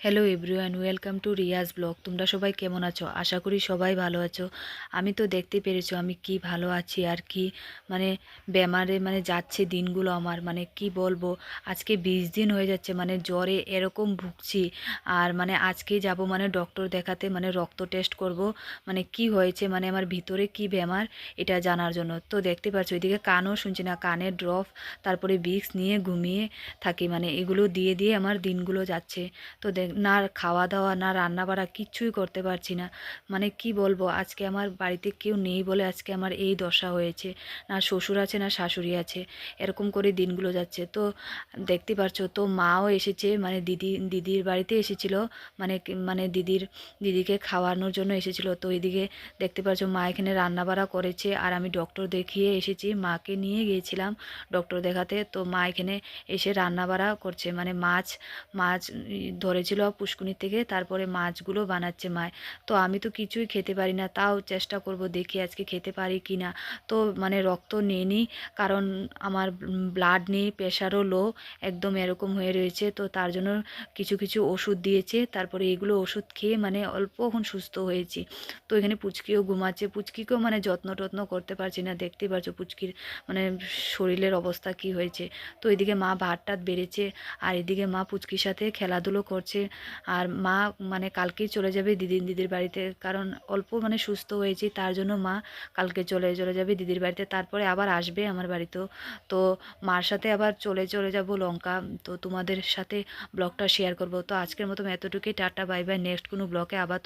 Hello everyone welcome to Riaz blog তোমরা সবাই কেমন আছো? আশা করি সবাই ভালো আছো। আমি তো দেখতে পেরেছ আমি কি ভালো আছি আর কি মানে বেমারে মানে যাচ্ছে দিনগুলো আমার মানে কি বলব? আজকে বিশ দিন হয়ে যাচ্ছে মানে জ্বরে এরকম ভুগছি। আর মানে আজকে যাব মানে ডক্টর দেখাতে মানে রক্ত টেস্ট করব। মানে কি হয়েছে মানে আমার ভিতরে কি বেমার, এটা জানার জন্য। তো দেখতে পাচ্ছ, এদিকে কানও শুনছি না কানের ড্রপ তারপরে বিক্স নিয়ে ঘুমিয়ে থাকি মানে এগুলো দিয়ে দিয়ে আমার দিনগুলো যাচ্ছে। তো দেখ না খাওয়া দাওয়া না রান্না বাড়া কিচ্ছুই করতে পারছি না। মানে কি বলব আজকে আমার বাড়িতে কেউ নেই বলে আজকে আমার এই দশা হয়েছে। না শ্বশুর আছে না শাশুড়ি আছে। এরকম করে দিনগুলো যাচ্ছে। তো দেখতে পারছ তো মাও এসেছে মানে দিদি দিদির বাড়িতে এসেছিল। মানে মানে দিদির দিদিকে খাওয়ানোর জন্য এসেছিল। তো এদিকে দেখতে পাচ্ছ মা এখানে রান্না বাড়া করেছে। আর আমি ডক্টর দেখিয়ে এসেছি। মাকে নিয়ে গিয়েছিলাম ডক্টর দেখাতে। তো মা এখানে এসে রান্না বাড়া করছে। মানে মাছ মাছ উম, ধরেছিল পুষ্কুনি থেকে, তারপরে মাছগুলো বানাচ্ছে মায়। তো আমি তো কিছুই খেতে পারি না, তাও চেষ্টা করব দেখি আজকে খেতে পারি কি না। তো মানে রক্ত নিয়ে নিই কারণ আমার ব্লাড নেই প্রেশারও লো একদম এরকম হয়ে রয়েছে। তো তার জন্য কিছু কিছু ওষুধ দিয়েছে, তারপরে এগুলো ওষুধ খেয়ে মানে অল্পক্ষণ সুস্থ হয়েছি। তো এখানে পুচকিও ঘুমাচ্ছে, পুচকিকেও মানে যত্ন টত্ন করতে পারছি না দেখতেই পারছ পুচকির মানে শরীরের অবস্থা কি হয়েছে। তো এদিকে মা ভাত টাত বেড়েছে, আর এদিকে মা পুচকির সাথে খেলাধুলো করছে। আর মা মানে কালকেই চলে যাবে দিদিন দিদির বাড়িতে। কারণ অল্প মানে সুস্থ হয়েছি, তার জন্য মা কালকে চলে চলে যাবে দিদির বাড়িতে। তারপরে আবার আসবে আমার বাড়িতেও। তো মার সাথে আবার চলে চলে যাব লঙ্কা। তো তোমাদের সাথে ব্লগটা শেয়ার করব। তো আজকের মতো এতটুকুই। টাটা বাই বাই নেক্সট কোনো ব্লকে আবার